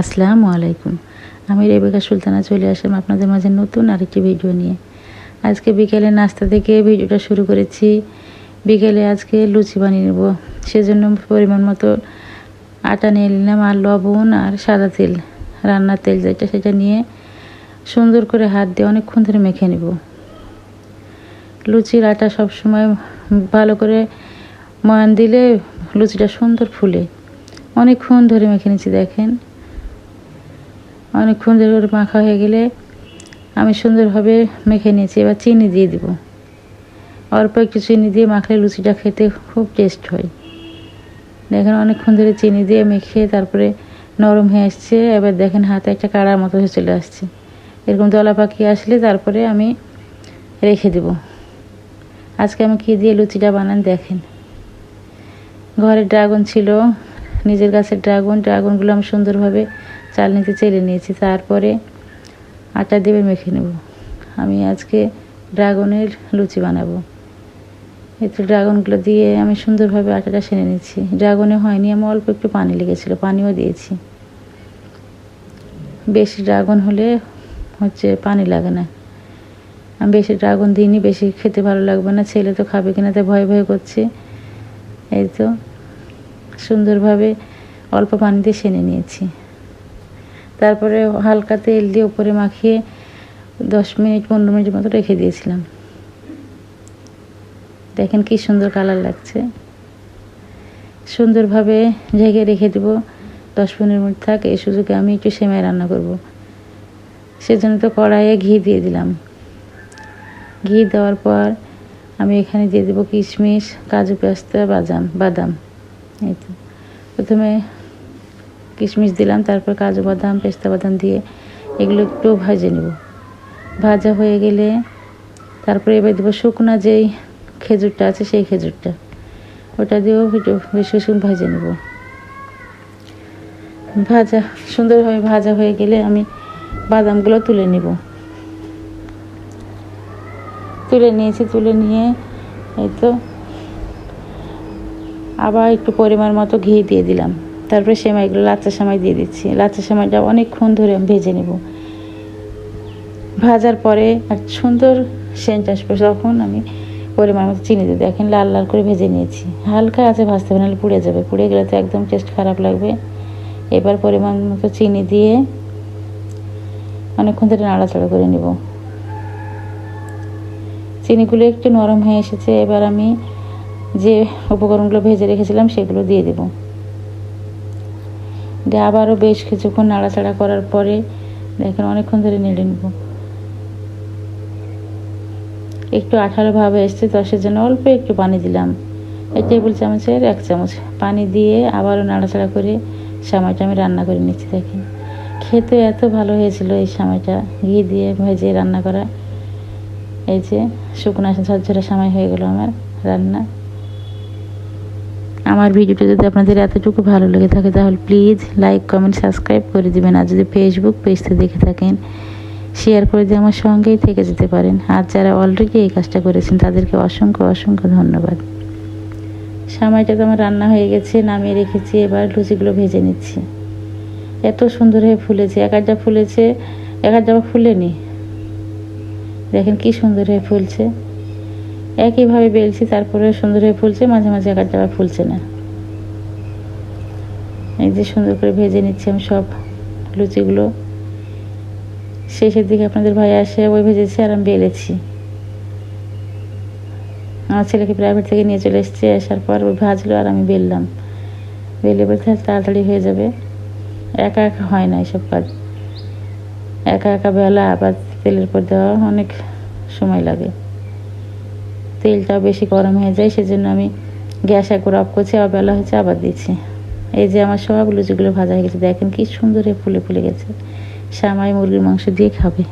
আসসালামু আলাইকুম। আমি রেবেকা সুলতানা চলে আসলাম আপনাদের মাঝে নতুন আরেকটি ভিডিও নিয়ে। আজকে বিকেলে নাস্তা থেকে ভিডিওটা শুরু করেছি। বিকেলে আজকে লুচি বানিয়ে নেব। সেজন্য পরিমাণ মতো আটা নিয়ে নিলাম আর লবণ আর সাদা তেল রান্নার তেল যেটা সেটা নিয়ে সুন্দর করে হাত দিয়ে অনেকক্ষণ ধরে মেখে নেব। লুচির আটা সবসময় ভালো করে ময়ান দিলে লুচিটা সুন্দর ফুলে। অনেকক্ষণ ধরে মেখে নিচ্ছি, দেখেন। অনেকক্ষণ ধরে ওর মাখা হয়ে গেলে আমি সুন্দরভাবে মেখে নিয়েছি, এবার চিনি দিয়ে দিব। অল্প একটু চিনি দিয়ে মাখলে লুচিটা খেতে খুব টেস্ট হয়। দেখেন অনেকক্ষণ ধরে চিনি দিয়ে মেখে তারপরে নরম হয়ে আসছে, এবার দেখেন হাতে একটা কাড়ার মতো হয়ে চলে আসছে। এরকম দলা পাখি আসলে তারপরে আমি রেখে দেব। আজকে আমি কী দিয়ে লুচিটা বানান দেখেন। ঘরে ড্রাগন ছিল নিজের গাছের ড্রাগন, ড্রাগনগুলো আমি সুন্দরভাবে চাল চালনিতে চেলে নিয়েছি। তারপরে আটা দেবে মেখে নেব। আমি আজকে ড্রাগনের লুচি বানাবো। এতে ড্রাগনগুলো দিয়ে আমি সুন্দরভাবে আটাটা সেনে নিচ্ছি। ড্রাগনে হয়নি, আমি অল্প একটু পানি লেগেছিলো, পানিও দিয়েছি। বেশি ড্রাগন হলে হচ্ছে পানি লাগে না। আমি বেশি ড্রাগন দিইনি, বেশি খেতে ভালো লাগবে না, ছেলে তো খাবে কিনা তাই ভয় ভয় করছে। এই তো সুন্দরভাবে অল্প পানিতে সেনে নিয়েছি। তারপরে হালকা তেল দিয়ে উপরে মাখিয়ে দশ মিনিট, পনেরো মিনিট মতো রেখে দিয়েছিলাম। দেখেন কি সুন্দর কালার লাগছে। সুন্দরভাবে ঢেকে রেখে দেবো। দশ পনেরো মিনিট থাক, এই সুযোগে আমি একটু সেমাই রান্না করব। সেজন্য তো কড়াইয়ে ঘি দিয়ে দিলাম। ঘি দেওয়ার পর আমি এখানে দিয়ে দেবো কিশমিশ, কাজু পেস্তা, বাদাম বাদাম। এই তো। প্রথমে কিশমিশ দিলাম, তারপর কাজু বাদাম, পেস্তা বাদাম দিয়ে এগুলো একটু ভাজে নেব। ভাজা হয়ে গেলে তারপরে এবার দেবো শুকনো যেই খেজুরটা আছে সেই খেজুরটা। ওটা দিয়েও একটু বেশ বেশি ভাজে নেব। ভাজা, সুন্দরভাবে ভাজা হয়ে গেলে আমি বাদামগুলো তুলে নেব। তুলে নিয়েছি, তুলে নিয়ে এই তো আবার একটু পরিমাণ মতো ঘি দিয়ে দিলাম। তারপরে সেমাইগুলো লাচ্চা সেমাই দিয়ে দিচ্ছি। লাচ্চা সেমাইটা অনেকক্ষণ ধরে ভেজে নেব। ভাজার পরে এক সুন্দর সেন্ট আসবে তখন আমি পরিমাণ মতো চিনি দিয়ে দেখেন লাল লাল করে ভেজে নিয়েছি। হালকা আছে ভাজতে হবে, নাহলে পুড়ে যাবে। পুড়ে গেলে তো একদম টেস্ট খারাপ লাগবে। এবার পরিমাণ মতো চিনি দিয়ে অনেকক্ষণ ধরে নাড়াচাড়া করে নেব। চিনিগুলো একটু নরম হয়ে এসেছে। এবার আমি যে উপকরণগুলো ভেজে রেখেছিলাম সেগুলো দিয়ে দেব। দিয়ে আবারও বেশ কিছুক্ষণ নাড়াচাড়া করার পরে দেখেন অনেকক্ষণ ধরে নেড়ে নেব। একটু আঠারো ভাবে এসছে তো সেজন্য অল্প একটু পানি দিলাম। এই টেবিল চামচের এক চামচ পানি দিয়ে আবারও নাড়াচাড়া করে সময়টা আমি রান্না করে নিচ্ছি দেখেন। খেতে এত ভালো হয়েছিল এই সময়টা ঘি দিয়ে ভেজে রান্না করা। এই যে শুকনো ঝরঝরে সময় হয়ে গেল আমার রান্না। আমার ভিডিওটা যদি আপনাদের এতটুকু ভালো লেগে থাকে, তাহলে প্লিজ লাইক কমেন্ট সাবস্ক্রাইব করে দিবেন। আর যদি ফেসবুক পেজতে দেখে থাকেন শেয়ার করে দিয়ে আমার সঙ্গেই থেকে যেতে পারেন। আর যারা অলরেডি এই কাজটা করেছেন, তাদেরকে অসংখ্য অসংখ্য ধন্যবাদ। সময়টা তো আমার রান্না হয়ে গেছে, নামিয়ে রেখেছি, এবার লুচিগুলো ভেজে নিচ্ছি। এত সুন্দর হয়ে ফুলেছে, এক একটা ফুলেছে, এক একটা ফুলেনি। দেখেন কি সুন্দর হয়ে ফুলছে। একইভাবে বেলছি, তারপরে সুন্দর হয়ে ফুলছে, মাঝে মাঝে এক একটা ফুলছে না। এই যে সুন্দর করে ভেজে নিচ্ছি আমি সব লুচিগুলো। শেষের দিকে আপনাদের ভাই আসে, ওই ভেজেছি আর আমি বেলেছি। আমার ছেলেকে প্রাইভেট থেকে নিয়ে চলে এসছে, আসার পর ওই ভাজলো আর আমি বেললাম। বেলে বলতে তাড়াতাড়ি হয়ে যাবে। একা একা হয় না এসব কাজ। একা একা বেলা আবার তেলের পর দেওয়া অনেক সময় লাগে। তেলটা বেশি গরম হয়ে যায়, সেজন্য আমি গ্যাস একবার অফ করছি, আবার বেলা হয়েছে, আবার দিচ্ছি। এই যে আমার সব লুচিগুলো ভাজা হয়ে গেছে, দেখেন কি সুন্দর ফুলে ফুলে গেছে। সামাই মুরগির মাংস দিয়ে খাবে।